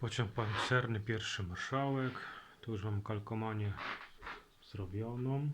Pociąg pancerny, pierwszy marszałek. Tu już mam kalkomanię zrobioną.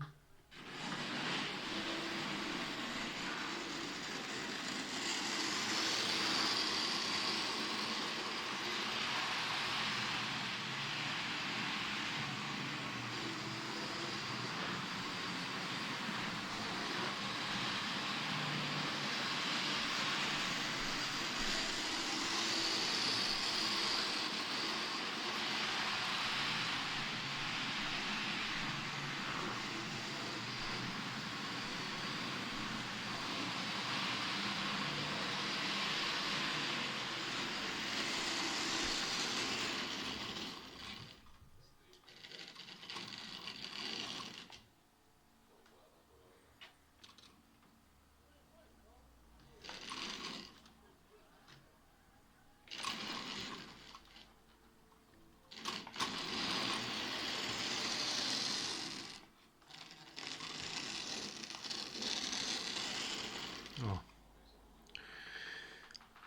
O.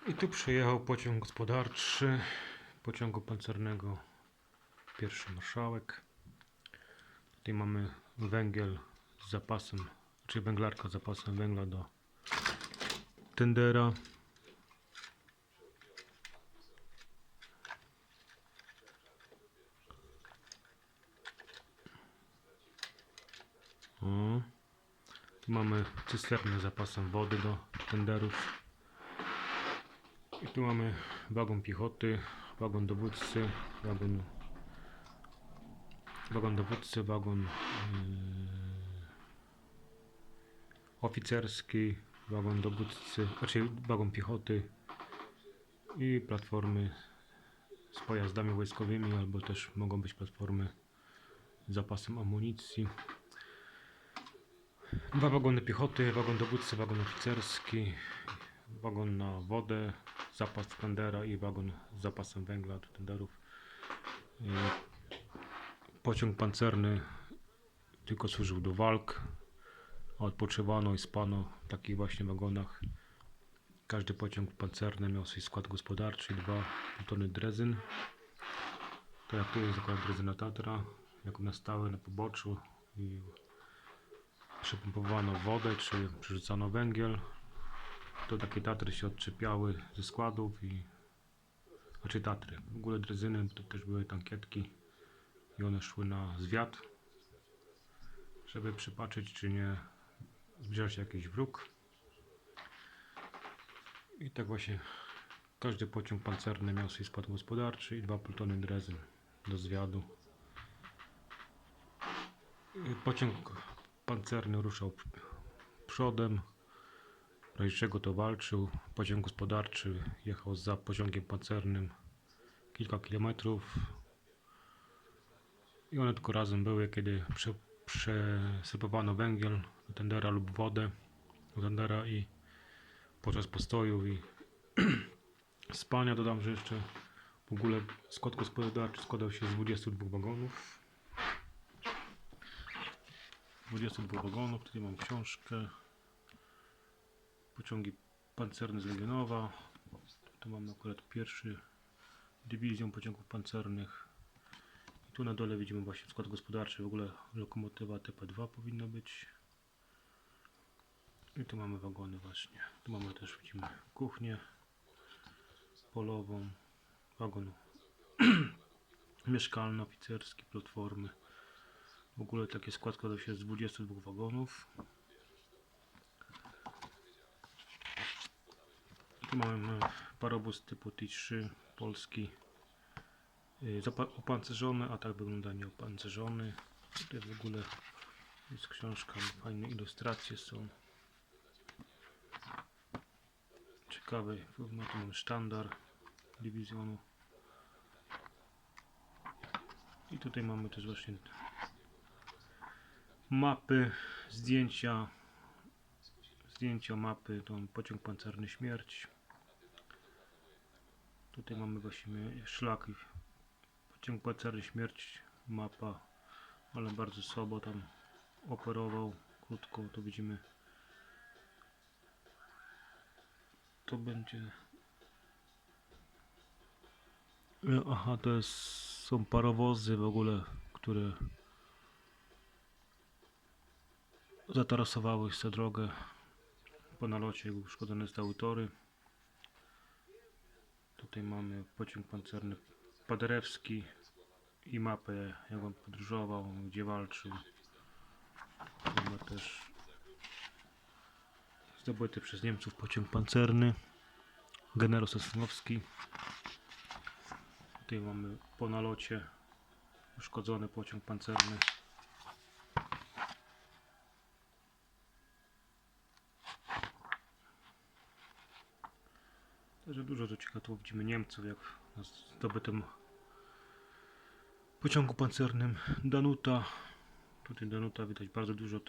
I tu przyjechał pociąg gospodarczy pociągu pancernego. Pierwszy marszałek. Tutaj mamy węgiel z zapasem, czy węglarka z zapasem węgla do tendera. O. Tu mamy cysternę z zapasem wody do tenderów. I tu mamy wagon piechoty, wagon dowódcy, wagon, wagon dowódcy, wagon yy, oficerski, wagon dowódcy, znaczy wagon piechoty i platformy z pojazdami wojskowymi, albo też mogą być platformy z zapasem amunicji. Dwa wagony piechoty, wagon dowódcy, wagon oficerski, wagon na wodę, zapas tendera i wagon z zapasem węgla do tenderów. Yy, Pociąg pancerny tylko służył do walk. Odpoczywano i spano w takich właśnie wagonach. Każdy pociąg pancerny miał swój skład gospodarczy, dwa tony drezyn. To jak tu jest zakład drezyna Tatra, jak na stałe na poboczu i przypompowano wodę, czy przerzucano węgiel. To takie tatry się odczepiały ze składów i znaczy tatry. W ogóle drezyny to też były tankietki i one szły na zwiat, żeby przypatrzeć, czy nie zbliża się jakiś wróg. I tak właśnie każdy pociąg pancerny miał swój skład gospodarczy i dwa plutony drezyn do zwiadu. Pociąg pancerny ruszał przodem, w razie czego to walczył. Pociąg gospodarczy jechał za pociągiem pancernym kilka kilometrów. I one tylko razem były, kiedy prze, przesypowano węgiel do tendera lub wodę do tendera i podczas postoju i spania dodam, że jeszcze w ogóle skład gospodarczy składał się z 22 wagonów. 22 wagonów, tutaj mam książkę. Pociągi pancerne z Legionowa. Tu mamy akurat pierwszy dywizją pociągów pancernych. I tu na dole widzimy właśnie skład gospodarczy. W ogóle lokomotywa TP2 powinna być. I tu mamy wagony właśnie. Tu mamy też widzimy kuchnię polową, wagon mieszkalny, oficerski, platformy. W ogóle taki skład składa się z 22 wagonów. Tu mamy parobus typu T3 polski zapa- opancerzony, a tak wygląda nieopancerzony. Tutaj w ogóle jest książka, fajne ilustracje są. Ciekawy, no tu mamy sztandar dywizjonu. I tutaj mamy też właśnie mapy, zdjęcia, zdjęcia mapy, to pociąg pancerny śmierć. Tutaj mamy właśnie szlak, i pociąg pancerny śmierć, mapa, ale bardzo słabo tam operował, krótko, to widzimy. To będzie E, Aha, to jest, są parowozy w ogóle, które zatarasowały sobie drogę. Po nalocie uszkodzone zostały tory. Tutaj mamy pociąg pancerny Paderewski i mapę, jak on podróżował, gdzie walczył. Mamy też zdobyty przez Niemców pociąg pancerny Generał Sosnowski. Tutaj mamy po nalocie uszkodzony pociąg pancerny. Także dużo rzeczy tu widzimy Niemców, jak na zdobytym pociągu pancernym Danuta. Tutaj Danuta widać bardzo dużo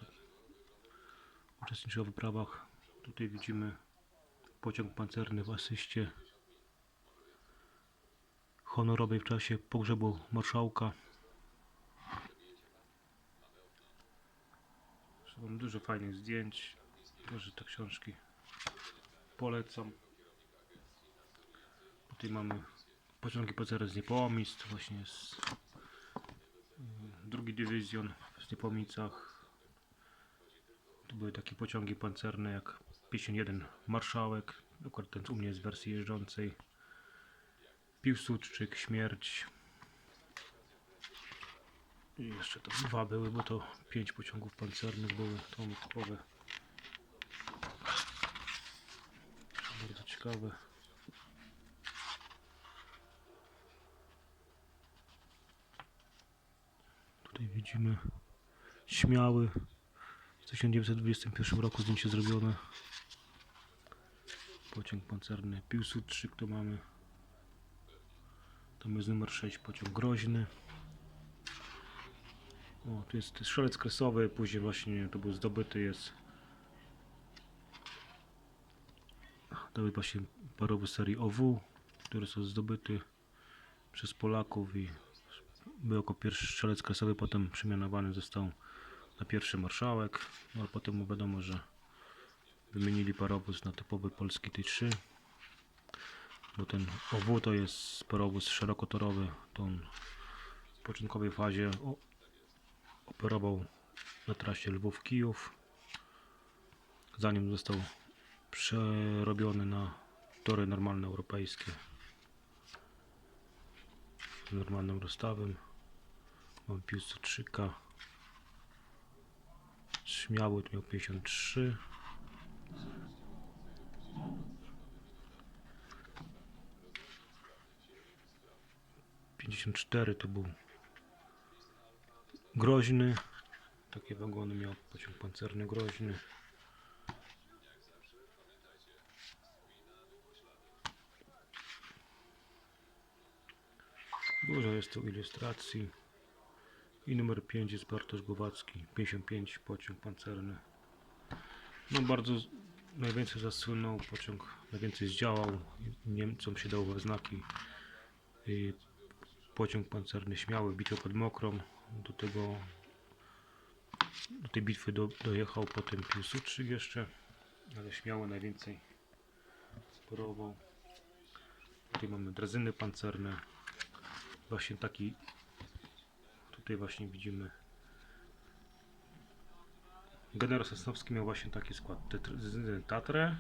uczestniczyła w wyprawach. Tutaj widzimy pociąg pancerny w asyście honorowej w czasie pogrzebu marszałka. Mam dużo fajnych zdjęć. Także te książki polecam. Tutaj mamy pociągi pancerne z Niepołomic, właśnie z y, drugi dywizjon w Niepomicach. Tu były takie pociągi pancerne jak 51 Marszałek, akurat ten u mnie jest w wersji jeżdżącej. Piłsudczyk, Śmierć. I jeszcze to dwa były, bo to pięć pociągów pancernych były, to typowe. Bardzo ciekawe. Tutaj widzimy śmiały. W 1921 roku zdjęcie zrobione. Pociąg pancerny Piłsudczyk to mamy. To jest numer 6, pociąg groźny. O, tu jest strzelec kresowy, później właśnie to był zdobyty jest. To właśnie parowy serii OW, który są zdobyty przez Polaków i był jako pierwszy strzelec kresowy, potem przemianowany został na pierwszy marszałek, no ale potem wiadomo, że wymienili parowóz na typowy polski T3 bo ten OW to jest parowóz szerokotorowy, to on w początkowej fazie operował na trasie Lwów-Kijów, zanim został przerobiony na tory normalne europejskie z normalnym rozstawem. Mamy Piłsudczyka. Śmiały to miał 53. 54 to był groźny. Takie wagony miał pociąg pancerny groźny. Dużo jest tu ilustracji. I numer 5 jest Bartosz Głowacki, 55 pociąg pancerny. No bardzo najwięcej zasłynął pociąg, najwięcej zdziałał. Niemcom się dał we znaki. I pociąg pancerny śmiały, bitwę pod Mokrą. Do tego do tej bitwy do, dojechał potem Piłsudczyk jeszcze, ale śmiały najwięcej sporował. Tutaj mamy drezyny pancerne. Właśnie taki tutaj właśnie widzimy. Generał Sosnowski miał właśnie taki skład Tatrę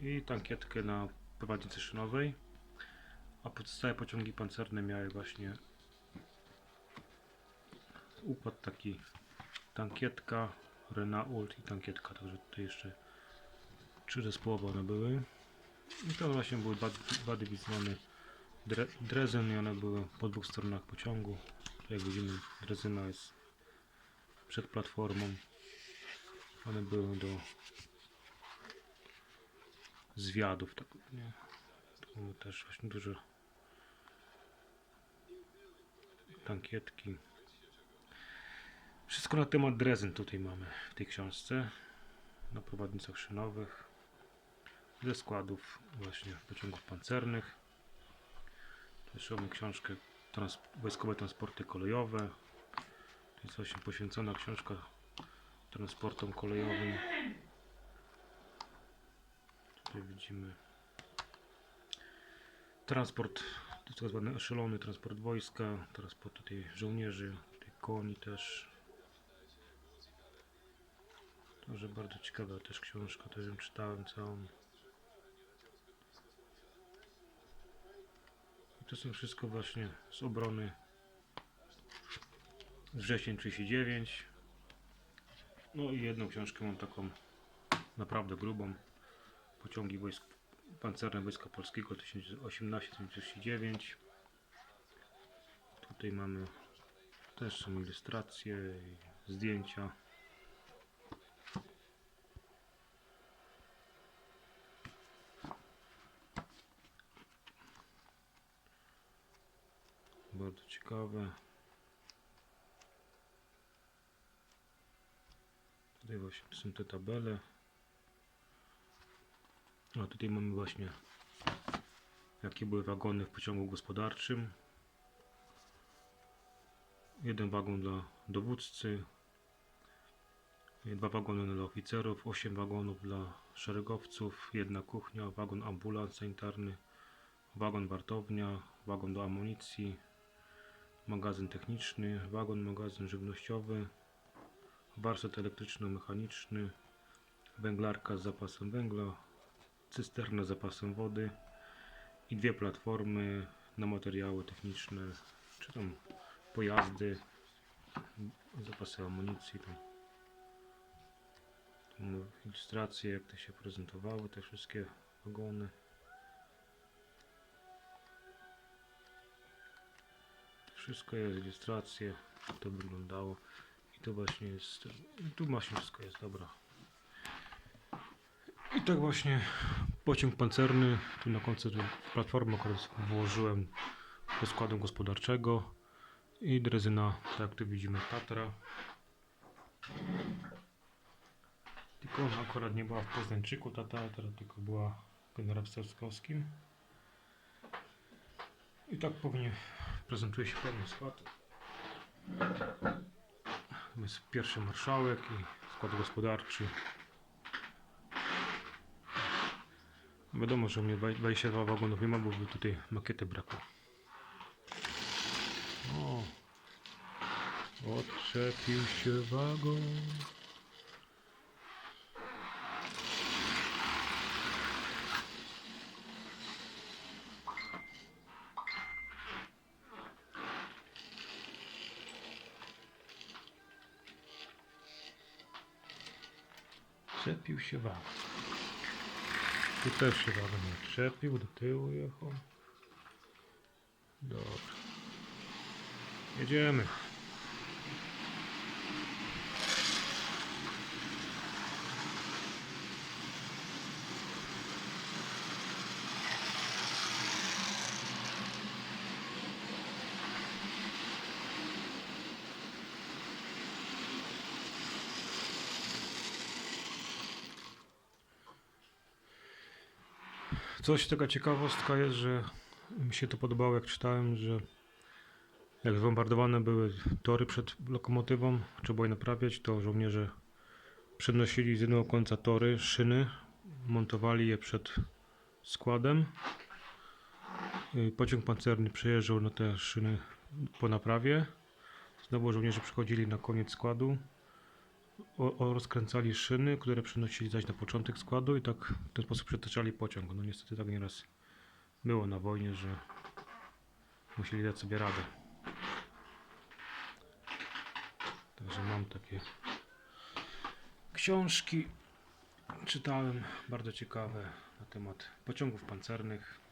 i tankietkę na prowadznicy szynowej a pozostałe pociągi pancerne miały właśnie układ taki tankietka, Renault i tankietka, także tutaj jeszcze trzy zespołowe one były. I to właśnie były dwa, dwa dywizjony Dre, i one były po dwóch stronach pociągu tu jak widzimy Drezyna jest przed platformą one były do zwiadów tak, nie? Też właśnie dużo tankietki. Wszystko na temat drezyn tutaj mamy w tej książce. Na prowadnicach szynowych. Ze składów właśnie pociągów pancernych. Też mamy książkę trans Wojskowe transporty kolejowe. To jest właśnie poświęcona książka transportom kolejowym. Tutaj widzimy transport To jest tak zwany eszelony transport wojska, po tutaj żołnierzy, tutaj koni też. Także bardzo ciekawa też książka, też ją czytałem całą. To są wszystko właśnie z obrony wrzesień 39. No i jedną książkę mam taką naprawdę grubą. Pociągi wojsk pancerne Wojska Polskiego 1839. Tutaj mamy też są ilustracje i zdjęcia. Bardzo ciekawe. Tutaj właśnie są te tabele. A tutaj mamy właśnie jakie były wagony w pociągu gospodarczym. Jeden wagon dla dowódcy, dwa wagony dla oficerów, osiem wagonów dla szeregowców, jedna kuchnia, wagon ambulans sanitarny, wagon wartownia, wagon do amunicji, magazyn techniczny, wagon magazyn żywnościowy, warsztat elektryczno-mechaniczny, węglarka z zapasem węgla, cysterna z zapasem wody i dwie platformy na materiały techniczne, czy tam pojazdy, zapasy amunicji. Tam. Ilustracje, jak to się prezentowały, te wszystkie wagony. Wszystko jest, jak to wyglądało. I to właśnie jest, tu właśnie wszystko jest, dobra. I tak właśnie pociąg pancerny, tu na końcu tu platformę akurat włożyłem do składu gospodarczego i drezyna, tak jak tu widzimy, Tatra. Tylko ona akurat nie była w Poznańczyku, ta Tatra, tylko była w generał. I tak pewnie prezentuje się pełny skład. Jest pierwszy marszałek i skład gospodarczy. Wiadomo, że u mnie 22 wagonów nie ma, bo by tutaj makiety brakło. O, odczepił się wagon. Czepił się wagon. Tu też się wagon nie czepił, do tyłu jechał. Dobra. Jedziemy. Coś taka ciekawostka jest, że mi się to podobało jak czytałem, że jak zbombardowane były tory przed lokomotywą, trzeba je naprawiać, to żołnierze przenosili z jednego końca tory, szyny, montowali je przed składem. Pociąg pancerny przejeżdżał na te szyny po naprawie. Znowu żołnierze przychodzili na koniec składu, o, o, rozkręcali szyny, które przenosili zaś na początek składu i tak w ten sposób przetaczali pociąg. No niestety tak nieraz było na wojnie, że musieli dać sobie radę. Także mam takie książki, czytałem, bardzo ciekawe na temat pociągów pancernych.